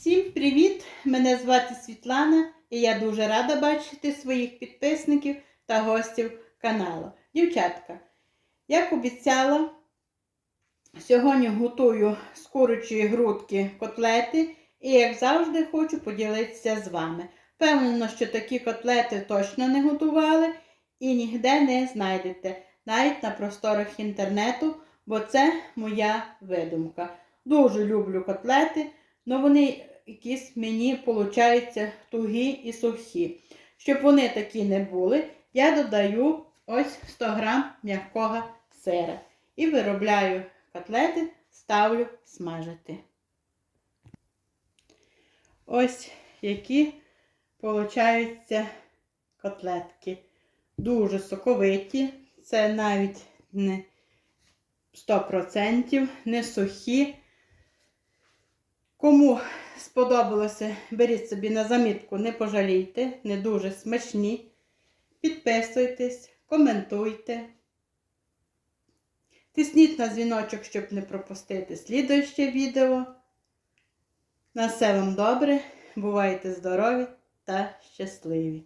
Всім привіт! Мене звати Світлана і я дуже рада бачити своїх підписників та гостів каналу. Дівчатка, як обіцяла, сьогодні готую з курячої грудки котлети і, як завжди, хочу поділитися з вами. Впевнено, що такі котлети точно не готували і ніде не знайдете, навіть на просторах інтернету, бо це моя видумка. Дуже люблю котлети, але вони якісь мені получаються тугі і сухі. Щоб вони такі не були, я додаю ось 100 грам м'якого сира. І виробляю котлети, ставлю смажити. Ось які получаються котлетки. Дуже соковиті, це навіть не 100%, не сухі. Кому сподобалося, беріть собі на замітку, не пожалійте, не дуже смачні. Підписуйтесь, коментуйте. Тисніть на дзвіночок, щоб не пропустити слідуюче відео. На все вам добре, бувайте здорові та щасливі!